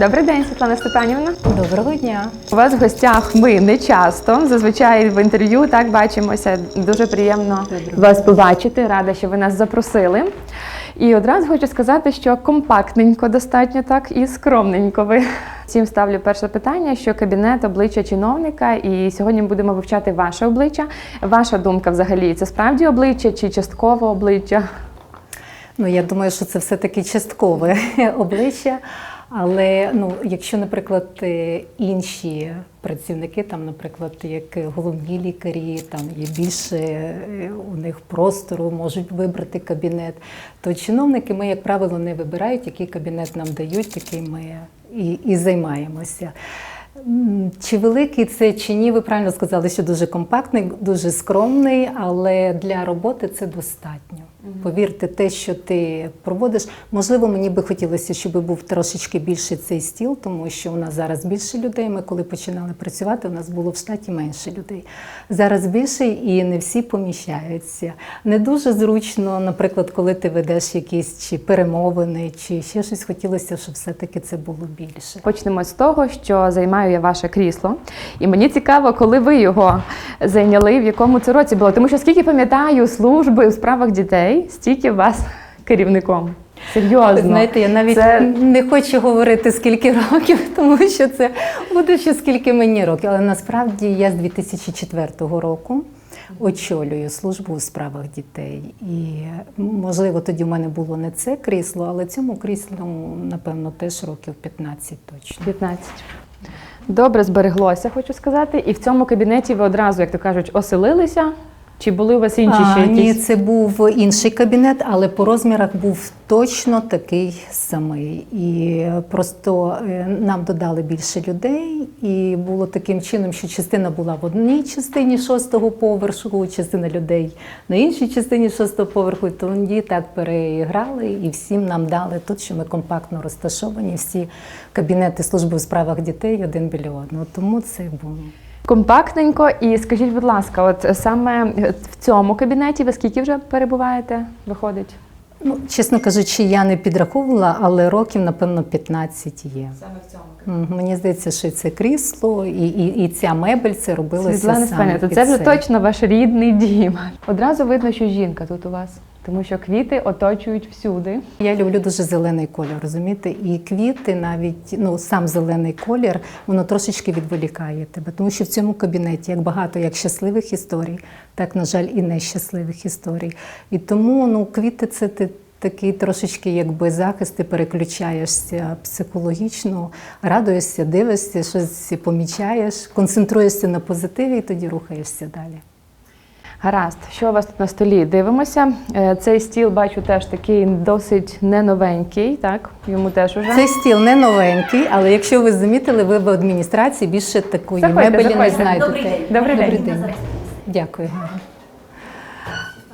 Добрий день, Світлана Степанівна. Доброго дня. У вас в гостях ми не часто. Зазвичай в інтерв'ю так бачимося. Дуже приємно вас побачити. Рада, що ви нас запросили. І одразу хочу сказати, що компактненько достатньо так і скромненько ви. Всім ставлю перше питання, що кабінет обличчя чиновника, і сьогодні будемо вивчати ваше обличчя. Ваша думка взагалі це справді обличчя чи частково обличчя? Ну я думаю, що це все-таки часткове обличчя. Але ну, якщо, наприклад, е, інші працівники, там, наприклад, як головні лікарі, там є більше е, у них простору, можуть вибрати кабінет, то чиновники ми, як правило, не вибирають, який кабінет нам дають, такий ми і, і займаємося. Чи великий це, чи ні, ви правильно сказали, що дуже компактний, дуже скромний, але для роботи це достатньо. Повірте, те, що ти проводиш, можливо, мені би хотілося, щоб був трошечки більше цей стіл, тому що у нас зараз більше людей. Ми коли починали працювати, у нас було в штаті менше людей. Зараз більше і не всі поміщаються. Не дуже зручно, наприклад, коли ти ведеш якісь чи перемовини, чи ще щось хотілося, щоб все-таки це було більше. Почнемо з того, що займаю я ваше крісло. І мені цікаво, коли ви його зайняли, в якому це році було. Тому що скільки пам'ятаю служби у справах дітей, стільки вас керівником. Серйозно. Знаєте, я навіть Це- не хочу говорити скільки років, тому що це буде ще скільки мені років. Але насправді я з 2004 року очолюю службу у справах дітей. І можливо тоді в мене було не це крісло, але цьому кріслу, напевно, теж років 15 точно. 15. Добре збереглося, хочу сказати. І в цьому кабінеті ви одразу, як то кажуть, оселилися? Чи були у вас інші А, ще ні, це був інший кабінет, але по розмірах був точно такий самий. І просто е, нам додали більше людей, і було таким чином, що частина була в одній частині шостого поверху, частина людей на іншій частині шостого поверху. Тоді так переіграли, і всім нам дали тут, що ми компактно розташовані. Всі кабінети служби у справах дітей один біля одного. Тому це було. Компактненько. І скажіть, будь ласка, от саме в цьому кабінеті ви скільки вже перебуваєте? Виходить? Ну, чесно кажучи, я не підраховувала, але років, напевно, 15 є. Саме в цьому. Мені здається, що це крісло і, і, і ця мебель це робилося Світлана саме то це вже точно ваш рідний дім. Одразу видно, що жінка тут у вас, тому що квіти оточують всюди. Я люблю дуже зелений колір, розумієте? І квіти, навіть ну сам зелений колір, воно трошечки відволікає тебе. Тому що в цьому кабінеті як багато як щасливих історій, так на жаль, і нещасливих історій. І тому ну квіти це ти. Такий трошечки якби захист, ти переключаєшся психологічно, радуєшся, дивишся, щось помічаєш, концентруєшся на позитиві і тоді рухаєшся далі. Гаразд, що у вас тут на столі? Дивимося. Е, Цей стіл бачу теж такий досить не новенький, так? Йому теж уже. Цей стіл не новенький, але якщо ви замітили, ви в адміністрації більше такої Заходьте, мебелі не знайдете. Добрий день. Добрий день. Добрий день. Дякую.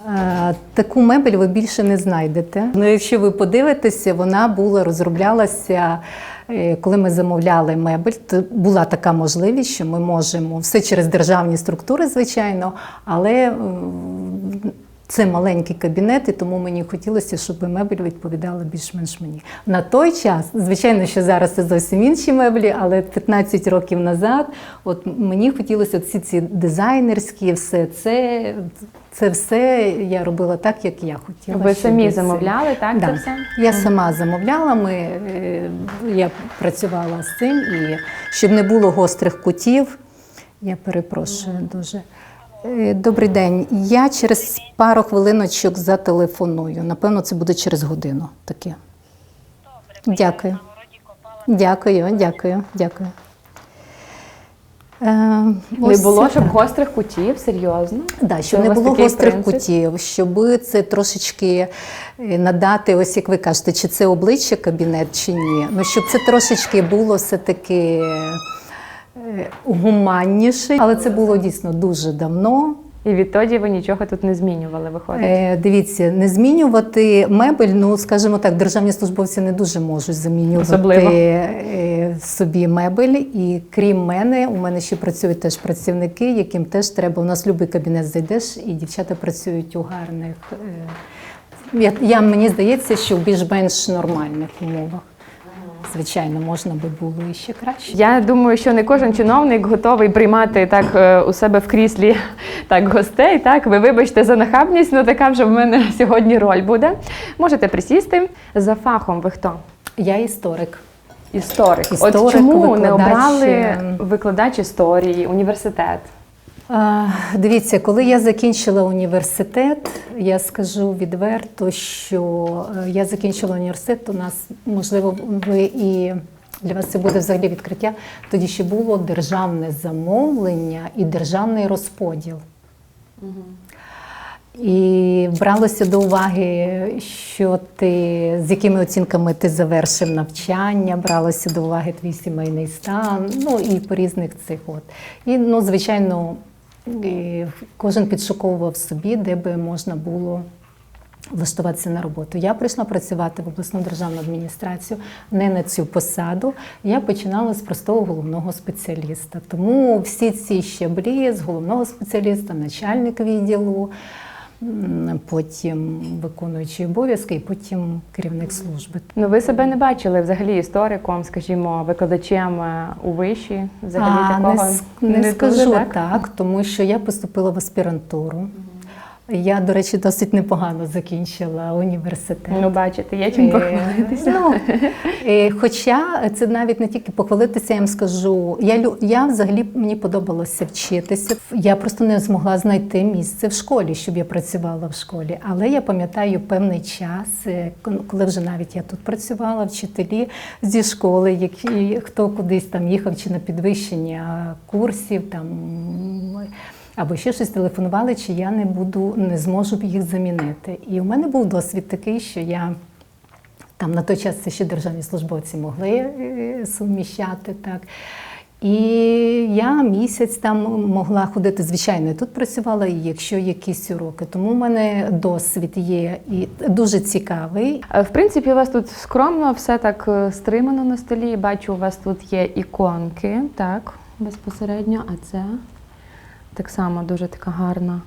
Е, Таку мебель ви більше не знайдете. Ну, якщо ви подивитеся, вона була розроблялася, коли ми замовляли мебель, то була така можливість, що ми можемо все через державні структури, звичайно, але це маленький кабінет, і тому мені хотілося, щоб мебель відповідала більш-менш мені. На той час, звичайно, що зараз це зовсім інші меблі, але 15 років назад, от мені хотілося всі ці дизайнерські, все це, це все я робила так, як я хотіла. Ви самі це- замовляли, так? Це все? Я сама замовляла, ми, е, я працювала з цим, і щоб не було гострих кутів, я перепрошую дуже. Е, Добрий день. Я через пару хвилиночок зателефоную. Напевно, це буде через годину таке. Дякую. Дякую, дякую, дякую. Е, Не ось було, так. щоб гострих кутів, серйозно. Да, щоб у не було гострих принцип? кутів, щоб це трошечки е, надати, ось як ви кажете, чи це обличчя кабінет, чи ні. Ну, щоб це трошечки було все-таки е, гуманніше. Але це було дійсно дуже давно. І відтоді ви нічого тут не змінювали, виходить. Е, Дивіться, не змінювати мебель, ну скажімо так, державні службовці не дуже можуть замінювати Особливо. е, собі мебель. І крім мене, у мене ще працюють теж працівники, яким теж треба. У нас любий кабінет зайдеш, і дівчата працюють у гарних. е, Я, я мені здається, що в більш-менш нормальних умовах. Звичайно, можна би було і ще краще. Я думаю, що не кожен чиновник готовий приймати так е, у себе в кріслі так гостей. Так, ви вибачте за нахабність, ну така вже в мене сьогодні роль буде. Можете присісти. За фахом ви хто? Я історик. Історик. От Історик, чому не обрали е, викладач історії, університет? Дивіться, коли я закінчила університет, я скажу відверто, що е, я закінчила університет. У нас можливо ви і для вас це буде взагалі відкриття. Тоді ще було державне замовлення і державний розподіл. І бралося до уваги, що ти з якими оцінками ти завершив навчання, бралося до уваги твій сімейний стан, ну і по різних цих от. І ну, звичайно, і кожен підшуковував собі, де би можна було влаштуватися на роботу. Я прийшла працювати в обласну державну адміністрацію не на цю посаду. Я починала з простого головного спеціаліста. Тому всі ці щаблі з головного спеціаліста, начальник відділу, потім виконуючий обов'язки, і потім керівник служби. Ну ви себе не бачили взагалі істориком, скажімо, викладачем е, у виші? Взагалі А, такого не, не не, дуже, скажу так? так? тому що я поступила в аспірантуру. Я, до речі, досить непогано закінчила університет. Ну, бачите, є чим Е, похвалитися. Ну, е, хоча це навіть не тільки похвалитися, я вам скажу. Я, я взагалі мені подобалося вчитися. Я просто не змогла знайти місце в школі, щоб я працювала в школі. Але я пам'ятаю певний час, е, коли вже навіть я тут працювала, вчителі зі школи, які хто кудись там їхав чи на підвищення курсів там. Або ще щось телефонували, чи я не буду, не зможу їх замінити. І у мене був досвід такий, що я там на той час це ще державні службовці могли е, суміщати так. І я місяць там могла ходити, звичайно, і тут працювала, і якщо якісь уроки. Тому в мене досвід є і дуже цікавий. Е, В принципі, у вас тут скромно, все так е, стримано на столі. Бачу, у вас тут є іконки, так, безпосередньо, а це так само дуже така гарна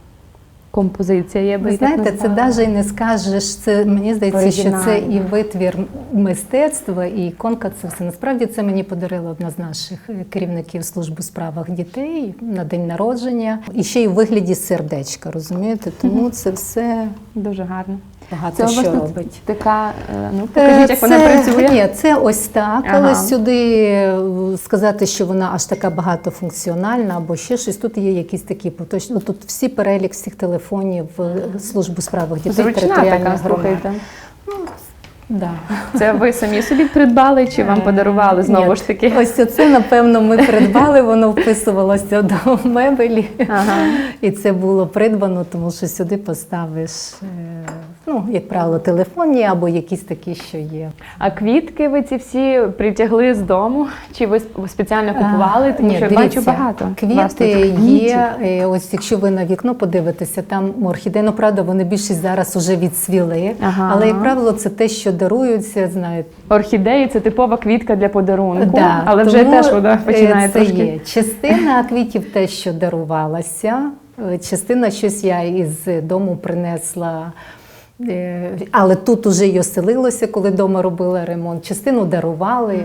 композиція. Я би Ви її так знаєте, це навіть не скажеш. Це мені здається, що це і витвір мистецтва, і іконка. Це все насправді це мені подарила одна з наших керівників служби у справах дітей на день народження, і ще й у вигляді сердечка. Розумієте? Тому це все дуже гарно. Багато Це що робить. така, е, ну покажіть, як вона працює. Ні, це ось так, але Ага. сюди е, сказати, що вона аж така багатофункціональна або ще щось. Тут є якісь такі поточні. ну, Тут всі перелік всіх телефонів службу справах дітей Зручна така, слухайте. Да. Це ви самі собі придбали чи вам подарували знову Ні, ж таки? Ось оце, напевно, ми придбали, воно вписувалося до мебелі. Ага. І це було придбано, тому що сюди поставиш, е, ну, як правило, телефонні або якісь такі, що є. А квітки ви ці всі притягли з дому? Чи ви спеціально купували? Тому Ні, що дивіться, бачу багато. Квіти є. е, Ось якщо ви на вікно подивитеся, там орхідеї, ну правда, вони більшість зараз уже відсвіли. Ага. Але як правило, це те, що даруються, знаєте. Орхідеї це типова квітка для подарунку, Да, але вже теж вона е, починає це трошки. є. Частина квітів те, що дарувалася, е, частина щось я із дому принесла. е, Але тут уже й оселилося, коли вдома робила ремонт. Частину дарували.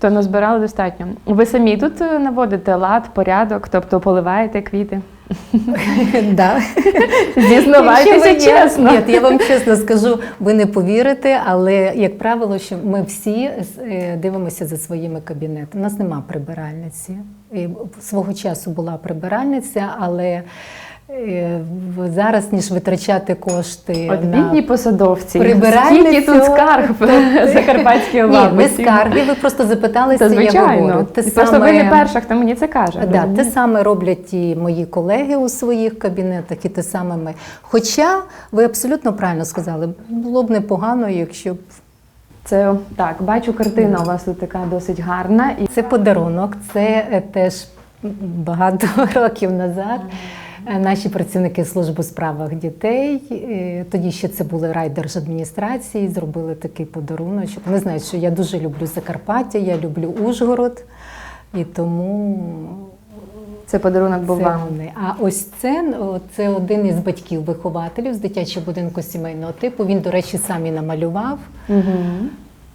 То назбирали достатньо. Ви самі тут наводите лад, порядок, тобто поливаєте квіти. Да. Зізнавайтеся чесно. Ні, я вам чесно скажу, ви не повірите, але як правило, що ми всі е, дивимося за своїми кабінетами. У нас нема прибиральниці. Свого часу була прибиральниця, але зараз ніж витрачати кошти От на посадовці. прибиральницю, тут скарг в Закарпатській ні, не скарги. Ви просто запиталися, я говорю. Те І Просто ви не перша, хто мені це каже. Да, те саме роблять і мої колеги у своїх кабінетах, і те саме ми. Хоча ви абсолютно правильно сказали, було б непогано, якщо б Це так, бачу, картина у вас тут така досить гарна. І це подарунок, це е, теж багато років назад. Е, Наші працівники служби у справах дітей, е, тоді ще це були райдержадміністрації, зробили такий подаруночок. Вони знають, що я дуже люблю Закарпаття, я люблю Ужгород, і тому це подарунок був вам. А ось це, це один із батьків-вихователів з дитячого будинку сімейного типу. Він, до речі, сам і намалював. Угу.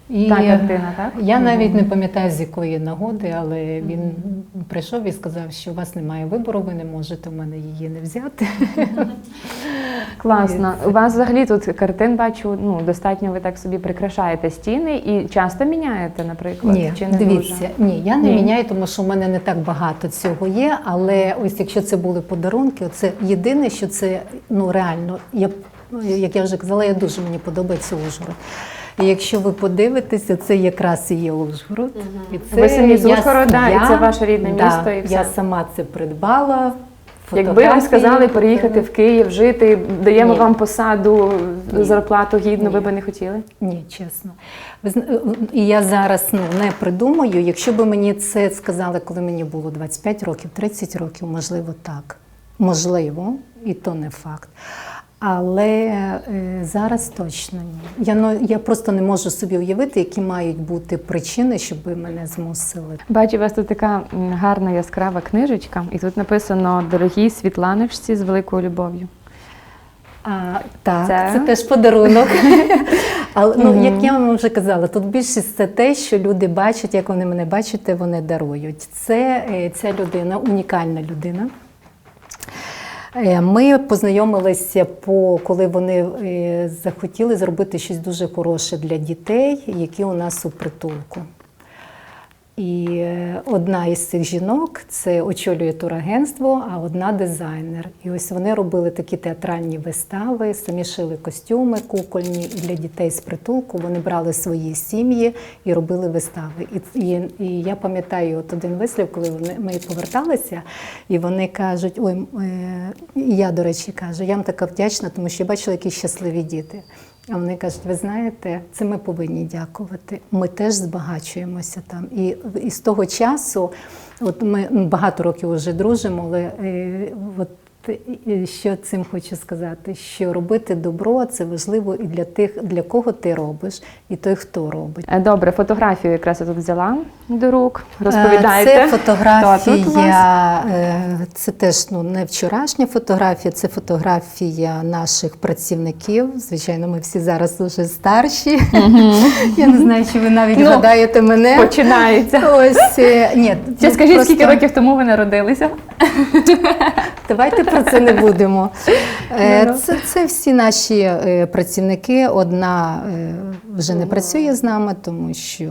І Та картина, так? Я навіть не пам'ятаю, з якої нагоди, але він прийшов і сказав, що у вас немає вибору, ви не можете в мене її не взяти. Класно. У вас взагалі тут картин бачу, ну достатньо ви так собі прикрашаєте стіни і часто міняєте, наприклад? Ні, чи не дивіться, дуже? ні, я не Ні. міняю, тому що в мене не так багато цього є. Але ось якщо це були подарунки, це єдине, що це ну реально. Я як я вже казала, я дуже мені подобається Ужгород. І якщо ви подивитеся, це якраз і є Ужгород. І це Ви самі з я- Ужгорода, і я- це ваше рідне да, місто, і все. Я сама це придбала. Якби вам фотографії сказали переїхати в Київ, жити, даємо Ні. вам посаду, Ні. зарплату гідну, ви би не хотіли? Ні, чесно. Ви зна- І я зараз ну, не придумаю. Якщо б мені це сказали, коли мені було 25 років, 30 років, можливо, так. Можливо, і то не факт. Але е, зараз точно ні. Я, ну, я просто не можу собі уявити, які мають бути причини, щоб мене змусили. Бачу, у вас тут така гарна яскрава книжечка, і тут написано Дорогій Світланочці з великою любов'ю. А, так, Це? це, теж подарунок. Але ну, як я вам вже казала, тут більшість це те, що люди бачать, як вони мене бачать, вони дарують. Це е, ця людина, унікальна людина. Е, Ми познайомилися по коли вони е, захотіли зробити щось дуже хороше для дітей, які у нас у притулку. І е, одна із цих жінок це очолює турагентство, а одна дизайнер. І ось вони робили такі театральні вистави, самі шили костюми кукольні і для дітей з притулку. Вони брали свої сім'ї і робили вистави. І, і, і я пам'ятаю от один вислів, коли вони ми поверталися, і вони кажуть: ой, е, я, до речі, кажу, я вам така вдячна, тому що я бачила, які щасливі діти. А вони кажуть, ви знаєте, це ми повинні дякувати. Ми теж збагачуємося там. І, і з того часу, от ми багато років вже дружимо, але е, от е, що цим хочу сказати, що робити добро це важливо і для тих, для кого ти робиш, і той, хто робить. Е, Добре, фотографію якраз я тут взяла до рук. Е, Це у вас? фотографія, е, це теж ну, не вчорашня фотографія, це фотографія наших працівників. Звичайно, ми всі зараз дуже старші. Я не знаю, чи ви навіть Ну, гадаєте мене. Починається. Ось е, ні, ну, скажіть, просто скільки років тому ви народилися? Давайте про це не будемо. Е, Це, це всі наші працівники. Одна вже не працює з нами, тому що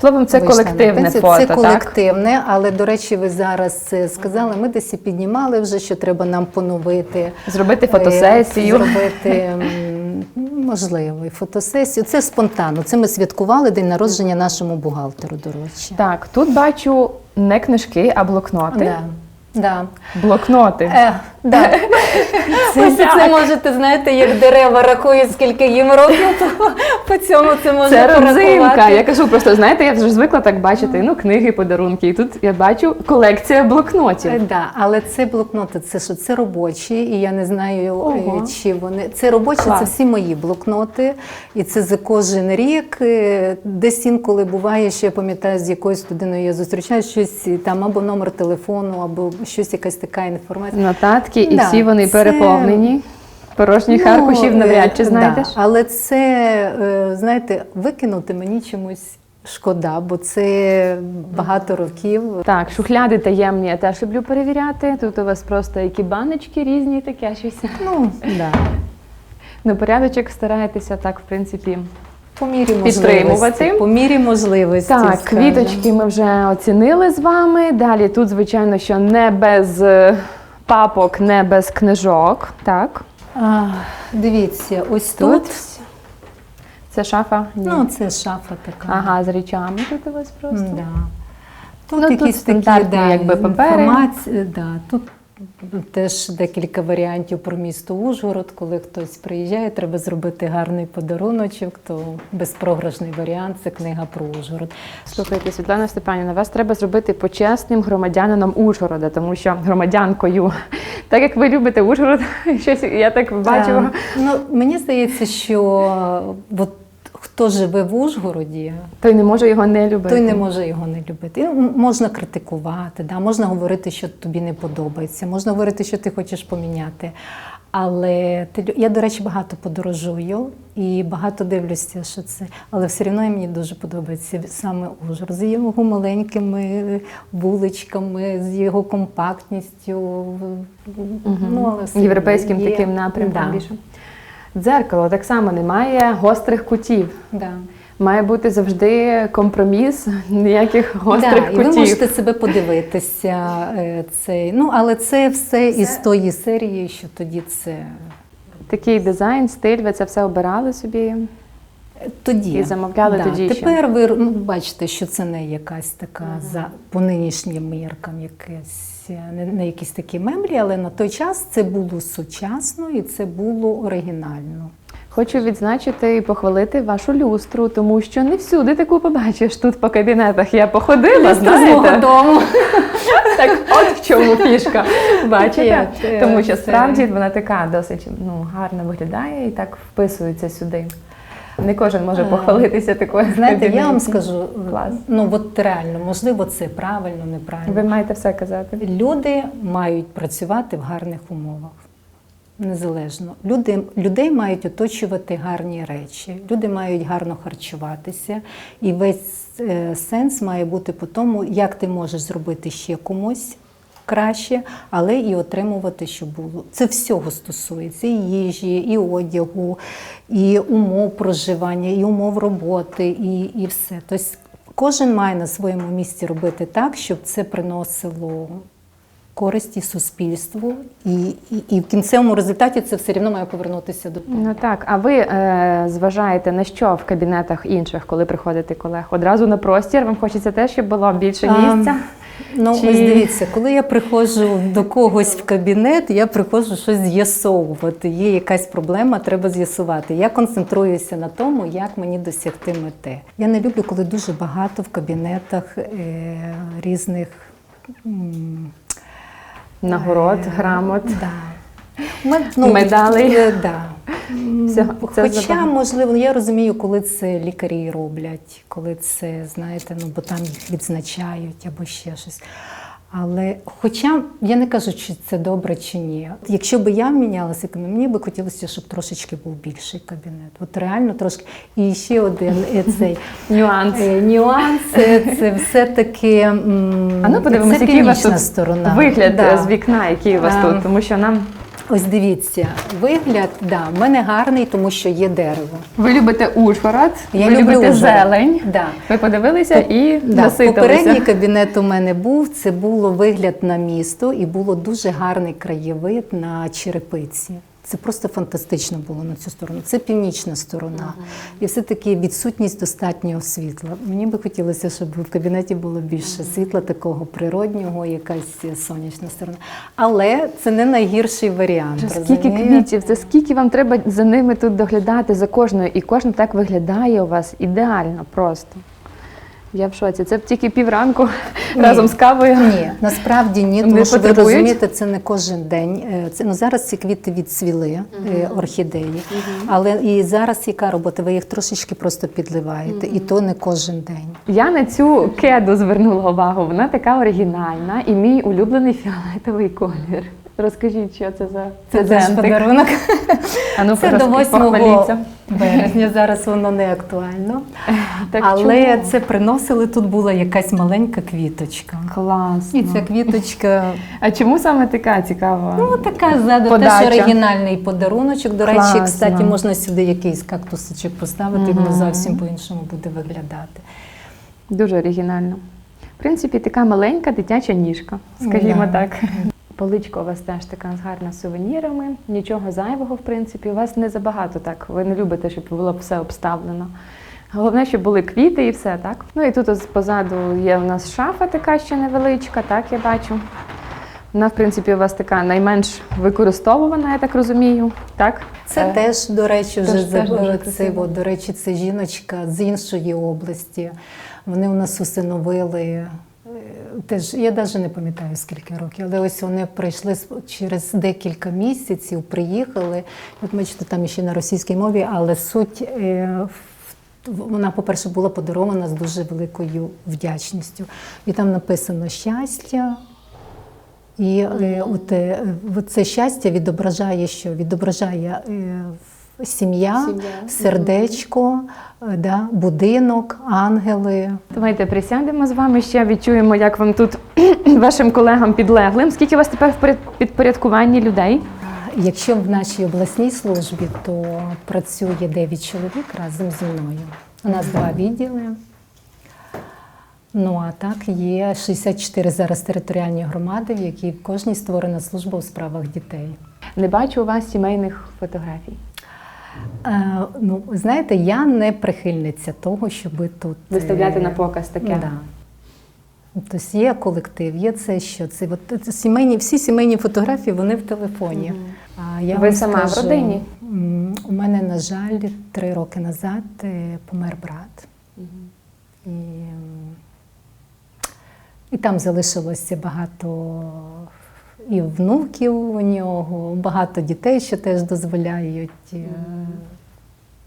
Словом, це вийшла колективне фото, Це так? колективне, але до речі, ви зараз це сказали. Ми десь і піднімали вже, що треба нам поновити. Зробити е, фотосесію. Зробити можливо, і фотосесію. Це спонтанно. Це ми святкували день народження нашому бухгалтеру, до речі. Так, тут бачу не книжки, а блокноти. Да. Да. Блокноти. Е, да. Це, Ось це, можете, знаєте, як дерева рахують, скільки їм років, то по цьому це можна Це родзинка. порахувати. Я кажу, просто знаєте, я вже звикла так бачити. Ну, книги, подарунки. І тут я бачу колекція блокнотів. Е, Да, але це блокноти, це що це робочі, і я не знаю, е, Ого. чи вони це робочі, Клас. це всі мої блокноти, і це за кожен рік. Е, Десь інколи буває, що я пам'ятаю, з якоюсь людиною я зустрічаюсь щось там або номер телефону, або щось якась така інформація. Нотатки, і Да, всі вони це- переповнені. Порожніх Ну, аркушів навряд чи е, знайдеш. Да, але це, е, знаєте, викинути мені чомусь шкода, бо це багато років. Так, шухляди таємні я теж люблю перевіряти. Тут у вас просто які баночки різні, таке щось. Ну, да. Ну, порядочок стараєтеся так, в принципі. По мірі Підтримувати. По мірі можливості. Так, скажемо. квіточки ми вже оцінили з вами. Далі тут, звичайно, що не без е, папок, не без книжок. Так. А, дивіться, ось Тут. тут. Це шафа? Ні. Ну, це шафа така. ага, з речами тут у вас просто. Да. Тут Ну, тут якісь такі стандартні, да, якби, папери. Да, тут теж декілька варіантів про місто Ужгород. Коли хтось приїжджає, треба зробити гарний подаруночок, то безпрограшний варіант це книга про Ужгород. Слухайте, Світлана Степанівна, вас треба зробити почесним громадянином Ужгорода, тому що громадянкою, так як ви любите Ужгород, щось я так бачу. Ну, мені здається, що от, хто живе в Ужгороді, Той не може його не любити. той не може його не любити. І, Можна критикувати, да? можна говорити, що тобі не подобається, можна говорити, що ти хочеш поміняти. Але ти- я, до речі, багато подорожую і багато дивлюся, що це. Але все одно мені дуже подобається саме Ужгород з його маленькими вуличками, з його компактністю. Ну, але все Європейським є- таким напрямком Да, більше. Дзеркало так само немає гострих кутів. Да. Має бути завжди компроміс, ніяких гострих да, і ви можете себе подивитися. е, Цей. Ну, але це все із тої серії, що тоді це Такий дизайн, стиль, ви це все обирали собі. Тоді І замовляли тоді ще. Тепер ви ну, бачите, що це не якась така за по нинішнім міркам, якесь е, не, не якісь такі меблі, але на той час це було сучасно і це було оригінально. Хочу відзначити і похвалити вашу люстру, тому що не всюди таку побачиш тут по кабінетах. Я походила, знаєте. дому. Так, от в чому фішка. Бачите? Е, Тому що справді вона така досить ну, гарно виглядає і так вписується сюди. Не кожен може Е, похвалитися такою. Знаєте, я вам скажу, Клас. ну от реально, можливо, це правильно, неправильно. Ви маєте все казати. Люди мають працювати в гарних умовах. Незалежно. Люди, людей мають оточувати гарні речі, люди мають гарно харчуватися, і весь е, сенс має бути по тому, як ти можеш зробити ще комусь краще, але і отримувати, що було. Це всього стосується і їжі, і одягу, і умов проживання, і умов роботи, і, і все. Тобто кожен має на своєму місці робити так, щоб це приносило користі суспільству, і, і, і в кінцевому результаті це все рівно має повернутися до Ну так, а ви е, зважаєте на що в кабінетах інших, коли приходите колег? Одразу на простір? Вам хочеться теж, щоб було більше А, місця? Ну, Чи- ось дивіться, коли я приходжу до когось в кабінет, я приходжу щось з'ясовувати. Є якась проблема, треба з'ясувати. Я концентруюся на тому, як мені досягти мети. Я не люблю, коли дуже багато в кабінетах е, різних. м, Нагород, Е, грамот. Да. Мед- Медалей. е, Да. Все- це Хоча, забагато. можливо, я розумію, коли це лікарі роблять, коли це, знаєте, ну бо там їх відзначають або ще щось. Але, хоча я не кажу, чи це добре чи ні. Якщо б я мінялася, мені би хотілося, щоб трошечки був більший кабінет. От реально трошки. І ще один е, цей Нюанс. е, нюанс це, це все-таки А ну подивимося, який у вас тут сторона. вигляд е, з вікна, який у вас тут, тому що нам Ось дивіться, вигляд, да, в мене гарний, тому що є дерево. ви любите Ужгород, Я ви люблю любите Ужгород. зелень. Да. Ви подивилися і Да, наситилися. попередній кабінет у мене був. Це було вигляд на місто, і було дуже гарний краєвид на черепиці. Це просто фантастично було на цю сторону. Це північна сторона. І все-таки відсутність достатнього світла. Мені би хотілося, щоб в кабінеті було більше світла, такого природнього, якась сонячна сторона. Але це не найгірший варіант. Вже Скільки квітів, це скільки вам треба за ними тут доглядати за кожною, і кожна так виглядає у вас ідеально просто. Я в шоці. Це тільки півранку Ні. разом з кавою. Ні, насправді ні, Не тому що ви розумієте, це не кожен день. Е, Це ну зараз ці квіти відцвіли, е, орхідеї. Але і зараз яка робота? Ви їх трошечки просто підливаєте, і то не кожен день. Я на цю кеду звернула увагу. Вона така оригінальна і мій улюблений фіолетовий колір. Розкажіть, що це за Це теж подарунок. А ну, Це до розкажіть, 8 березня. Зараз воно не актуально. Так Але чому? це приносили тут була якась маленька квіточка. класно. І ця квіточка А чому саме така цікава? Ну, така ззаду теж оригінальний подаруночок. До речі, Класно. кстати, можна сюди якийсь кактусочок поставити, воно зовсім по-іншому буде виглядати. Дуже оригінально. В принципі, така маленька дитяча ніжка, скажімо Да. так. Поличка у вас теж така гарна з сувенірами, нічого зайвого, в принципі. У вас не забагато так. Ви не любите, щоб було все обставлено. Головне, щоб були квіти і все, так? Ну і тут ось позаду є у нас шафа така ще невеличка, так я бачу. Вона, в принципі, у вас така найменш використовувана, я так розумію. Так? Це Е, теж, до речі, вже це, от, до речі, це жіночка з іншої області. Вони у нас усиновили. Теж я навіть не пам'ятаю скільки років, але ось вони прийшли через декілька місяців, приїхали. От бачите, там ще на російській мові, але суть е, вона, по-перше, була подарована з дуже великою вдячністю. І там написано щастя, І от, е, от це щастя відображає, що відображає сім'я, Сім'я. сердечко, е, да, будинок, ангели. Давайте присядемо з вами ще, відчуємо, як вам тут вашим колегам підлеглим. Скільки у вас тепер в підпорядкуванні людей? Якщо в нашій обласній службі, то працює 9 чоловік разом зі мною. У нас два відділи. Ну а так є 64 зараз територіальні громади, в якій в кожній створена служба у справах дітей. Не бачу у вас сімейних фотографій. Е, ну, знаєте, я не прихильниця того, щоб тут Виставляти е, на показ таке. Да. Тобто є колектив, є це, що це от це сімейні, всі сімейні фотографії вони в телефоні. А я Ви сама в родині? У мене, на жаль, три роки назад е, помер брат. І, м, і там залишилося багато і внуків у нього, багато дітей, що теж дозволяють. е,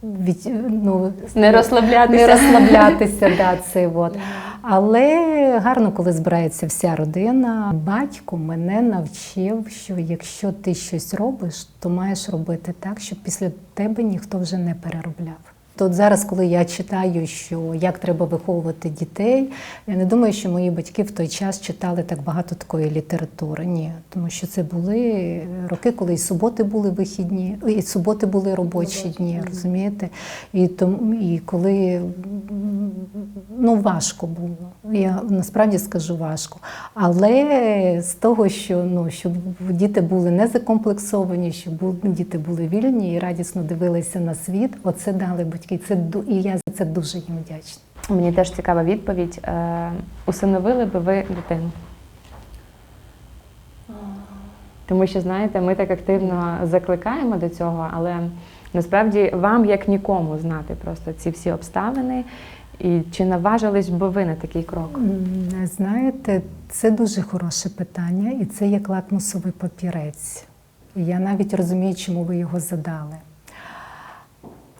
Від, ну, Не розслаблятися. не розслаблятися, да, це от. Але гарно, коли збирається вся родина. Батько мене навчив, що якщо ти щось робиш, то маєш робити так, щоб після тебе ніхто вже не переробляв. То от зараз, коли я читаю, що як треба виховувати дітей, я не думаю, що мої батьки в той час читали так багато такої літератури. Ні, тому що це були роки, коли і суботи були вихідні, і суботи були робочі дні, розумієте? І тому і коли ну важко було. Я насправді скажу важко. Але з того, що ну щоб діти були не закомплексовані, щоб діти були вільні і радісно дивилися на світ, оце дали батьки. Це і я за це дуже їм вдячна. Мені теж цікава відповідь. Е, усиновили би ви дитину? Тому що, знаєте, ми так активно закликаємо до цього, але насправді вам як нікому знати просто ці всі обставини. І чи наважились би ви на такий крок? Знаєте, це дуже хороше питання, і це як лакмусовий папірець. І Я навіть розумію, чому ви його задали.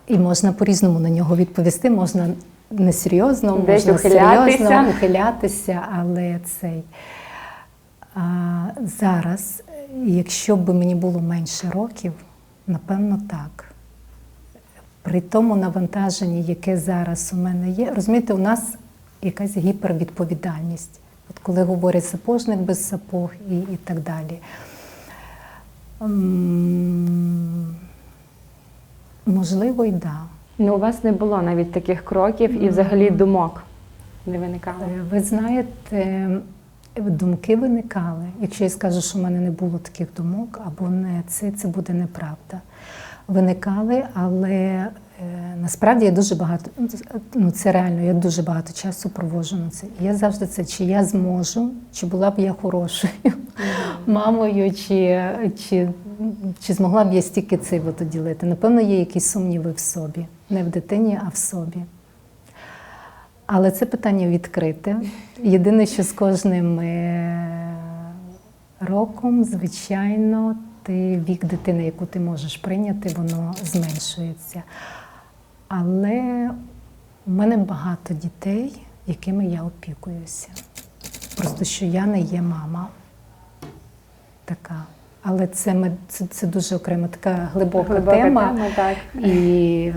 І можна по-різному на нього відповісти, можна несерйозно, Десь можна ухилятися. серйозно ухилятися, але цей. А, зараз, якщо б мені було менше років, напевно, так. При тому навантаженні, яке зараз у мене є, розумієте, у нас якась гіпервідповідальність. От коли говорять сапожник без сапог і, і так далі. Можливо, й да. Ну, у вас не було навіть таких кроків і взагалі думок не виникало. Е, Ви знаєте, думки виникали. Якщо я скажу, що в мене не було таких думок, або не це, це буде неправда. Виникали, але е, насправді я дуже багато, ну це реально, я дуже багато часу проводжу на це. І я завжди це, чи я зможу, чи була б я хорошою мамою, чи, чи, чи змогла б я стільки цей от уділити. Напевно, є якісь сумніви в собі, не в дитині, а в собі. Але це питання відкрите. Єдине, що з кожним е, роком, звичайно, ти вік дитини, яку ти можеш прийняти, воно зменшується. Але в мене багато дітей, якими я опікуюся. Просто що я не є мама така. Але це, це, це дуже окрема така глибока, Глибока тема. тема, так. І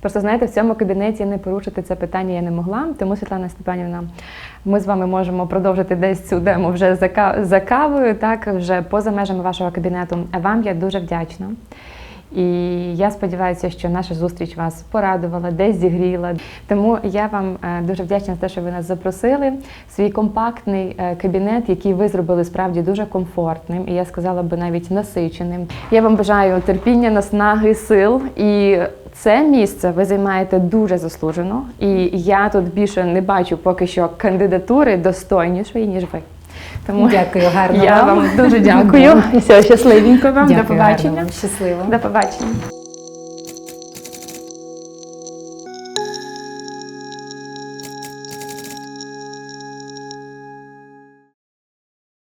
Просто знаєте, в цьому кабінеті не порушити це питання я не могла. Тому, Світлана Степанівна, ми з вами можемо продовжити десь цю дему вже за ка- за кавою, так вже поза межами вашого кабінету. А вам я дуже вдячна. І я сподіваюся, що наша зустріч вас порадувала, десь зігріла. Тому я вам е, дуже вдячна за те, що ви нас запросили. Свій компактний е, кабінет, який ви зробили справді дуже комфортним, і я сказала би навіть насиченим. Я вам бажаю терпіння, наснаги, сил і. Це місце ви займаєте дуже заслужено, і я тут більше не бачу поки що кандидатури достойнішої, ніж ви. Тому Дякую, гарно я вам. вам дуже дякую. Все, щасливенько вам. Дякую, До побачення. гарно. Щасливо. До побачення.